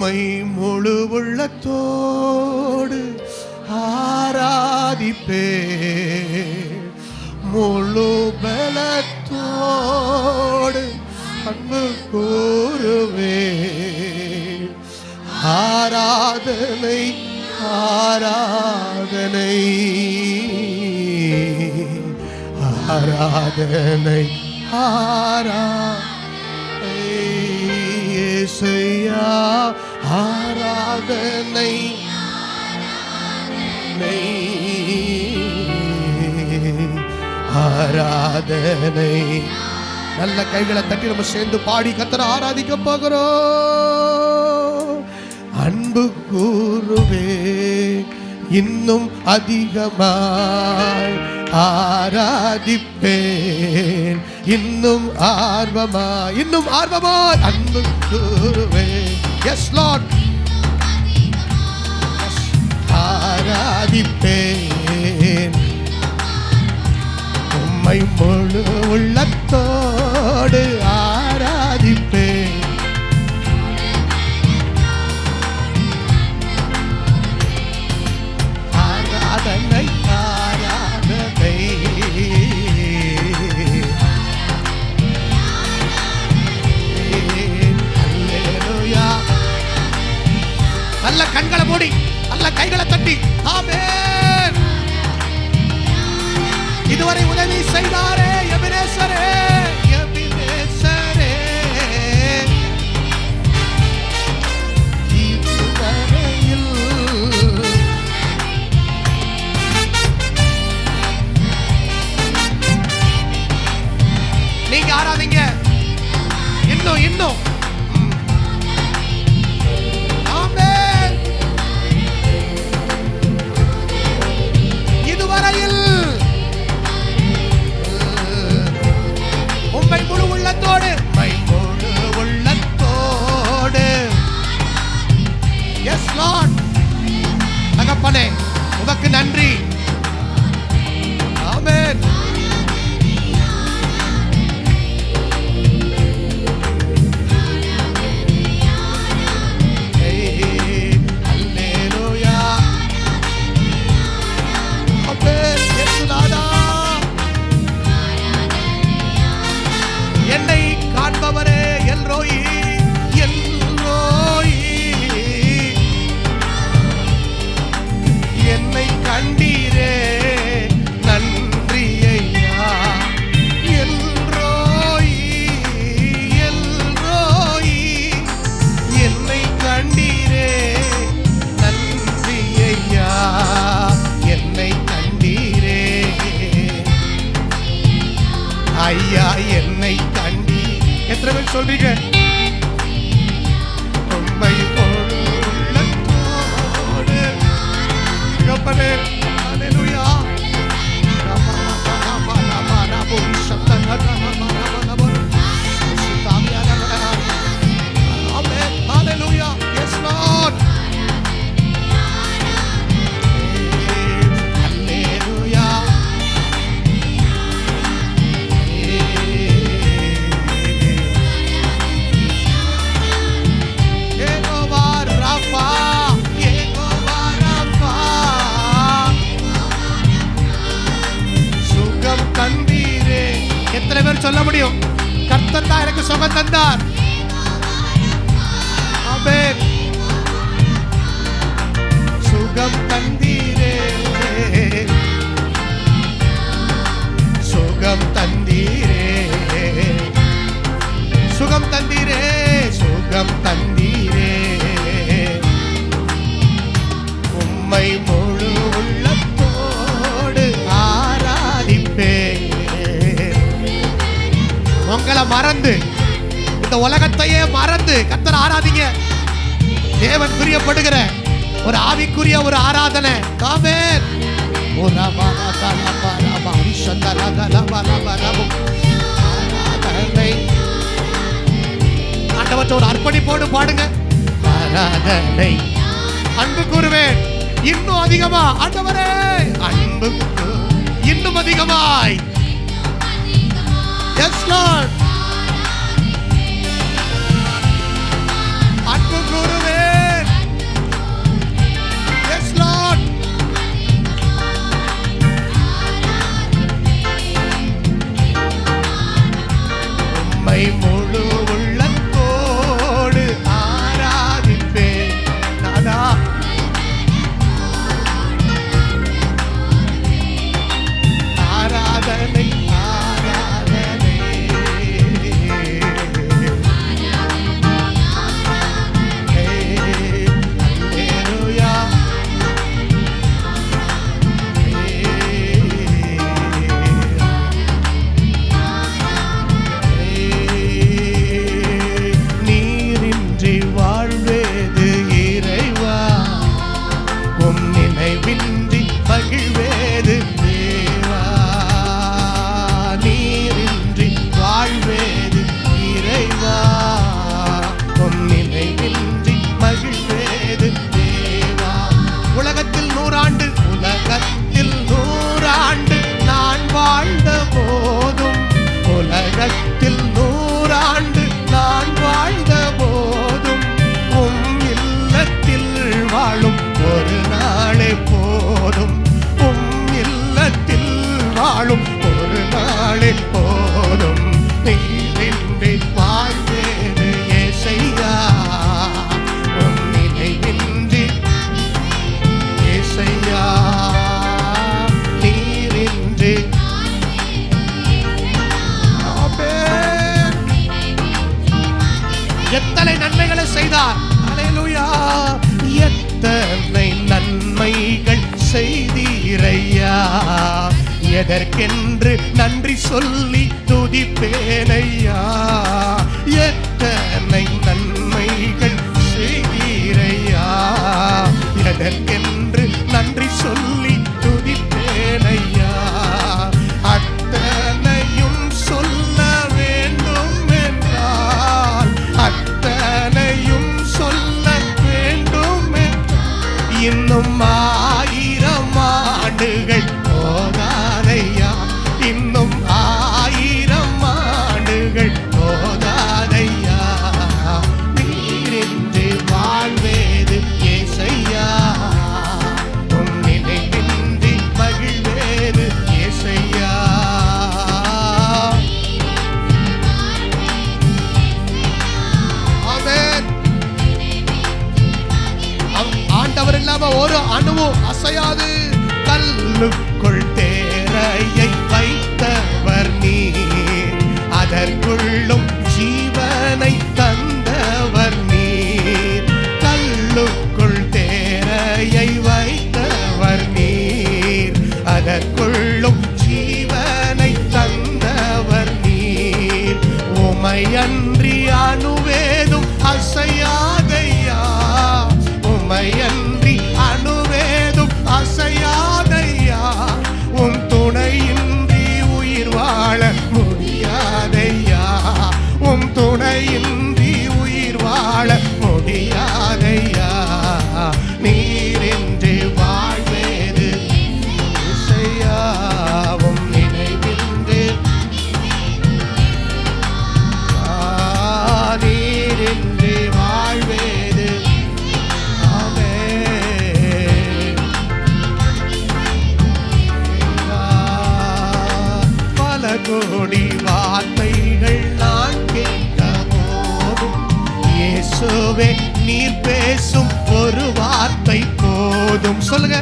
My முழு உள்ளத்தோடு ஆராதிப்பே. முழு பலத்தோடு அன்பு கூறுவே. ஆராதனை ஆராதனை. ஆராதனை ஆரா செய்யா ஆராதனை ஆராதனை. நல்ல கைகளை தட்டி நம்ம சேர்ந்து பாடி கத்தர ஆராதிக்க போகிறோம். அன்பு கூறுவே இன்னும் அதிகமாய் ஆராதிப்பேன். இன்னும் ஆர்வமாய் இன்னும் ஆர்வமாய் அன்பு கூறுவே. எஸ் லார்ட் ஆராதிப்பேன். உம்மை முழு உள்ளத்தோடு ஆ கைகளை தட்டி. ஆமென். இதுவரை உதவி செய்தாரே எபினேசரே. தகப்பனே உமக்கு நன்றி. ஐயா என்னை கண்டி எத்தனை பேர் சொல்றீங்க? உம்மை பொருள் கப்பலே ஆராதிங்க. தேவன் பிரியப்படுகிற ஒரு ஆவிக்குரிய ஒரு ஆராதனை. ஆமென். ஒரு ரபா ஆண்டவற்ற ஒரு அர்ப்பணிப்போடு பாடுங்க. ஆராதனை. அன்பு கூறுவேன். இன்னும் அதிகமா ஆண்டவரே. அன்பு இன்னும் அதிகமாய். எஸ் லார்ட் எத்தனை நன்மைகளை செய்தார்? அலையலுயா எத்தனை நன்மைகள் செய்தீரையா? எதற்கென்று நன்றி சொல்லி துதிப்பேனையா? எத்தனை நன்மைகள் செய்தீரையா? எதற்கென்று நன்றி சொல்லி look இயேசுவே நீர் பேசும் ஒரு வார்த்தை போதும். சொல்லுங்க.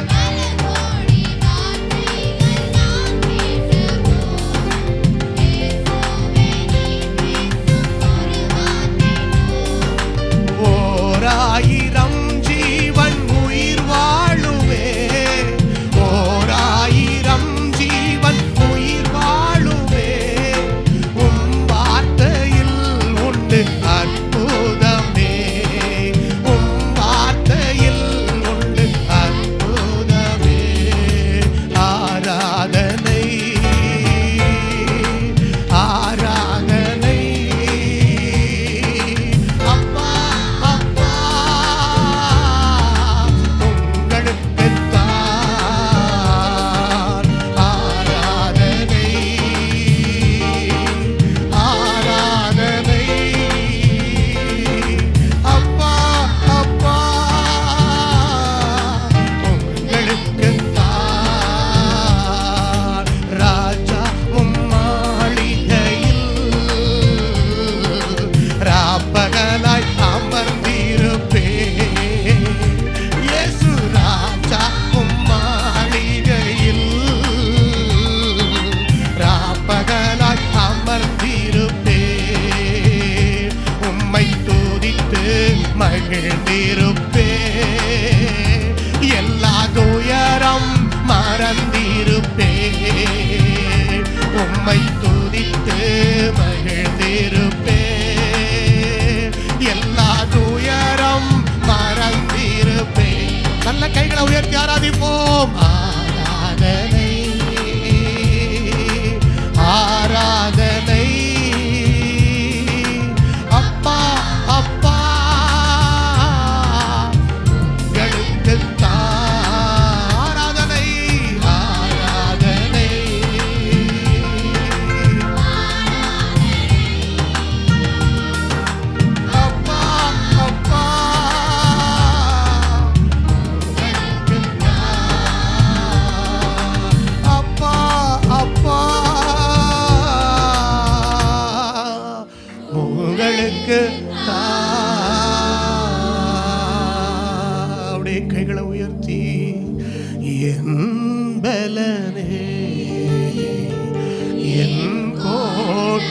uriente hará difoma.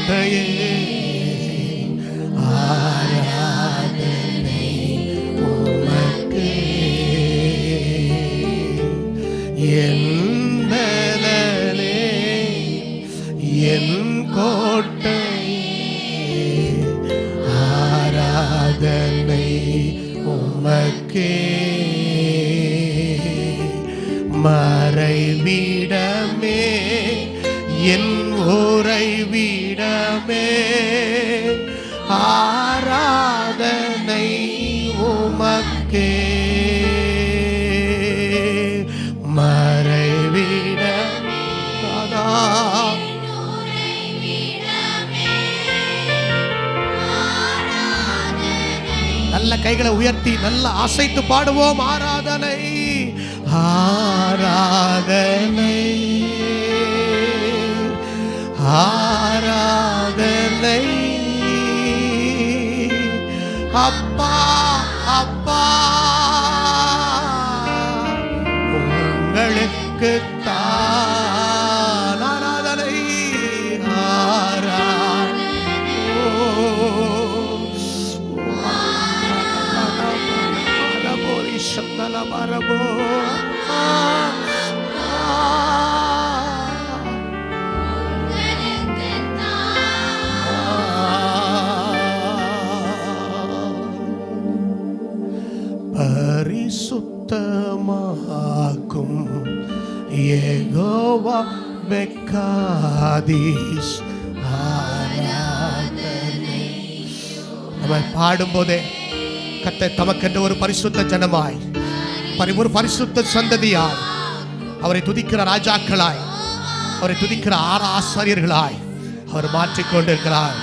Hey. என் உறைவிடமே ஆராதனை உமக்கே. நல்ல கைகளை உயர்த்தி நல்ல அசைத்து பாடுவோம் ஆராதனை. ஆ மரபோ பரிசுத்தமாக்கும் ஏகோவா பெக்காதீஸ் ஆராதனை. நம்ம பாடும்போதே கத்தை தமக்கென்று ஒரு பரிசுத்த ஜனமாய் ஒரு பரிசுத்த சந்ததியாய். அவரை துதிக்கிற ராஜாக்களாய். அவரை துதிக்கிற ஆற ஆசாரியர்களாய் அவர் மாற்றிக்கொண்டிருக்கிறார்.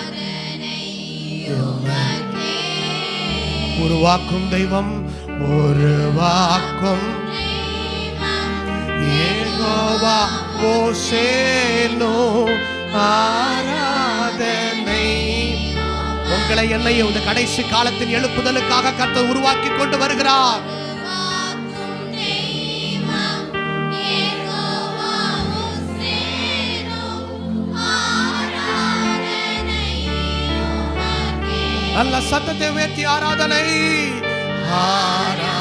உருவாக்கும் தெய்வம் உருவாக்கும் ஏகோவா ஓசேனோ ஆராதனை. உங்களை என்னையும் இந்த கடைசி காலத்தின் எழுப்புதலுக்காக கர்த்தர் உருவாக்கி கொண்டு வருகிறார். அல்ல சத்தத்தை உயர்த்தி ஆராதனை ஆரா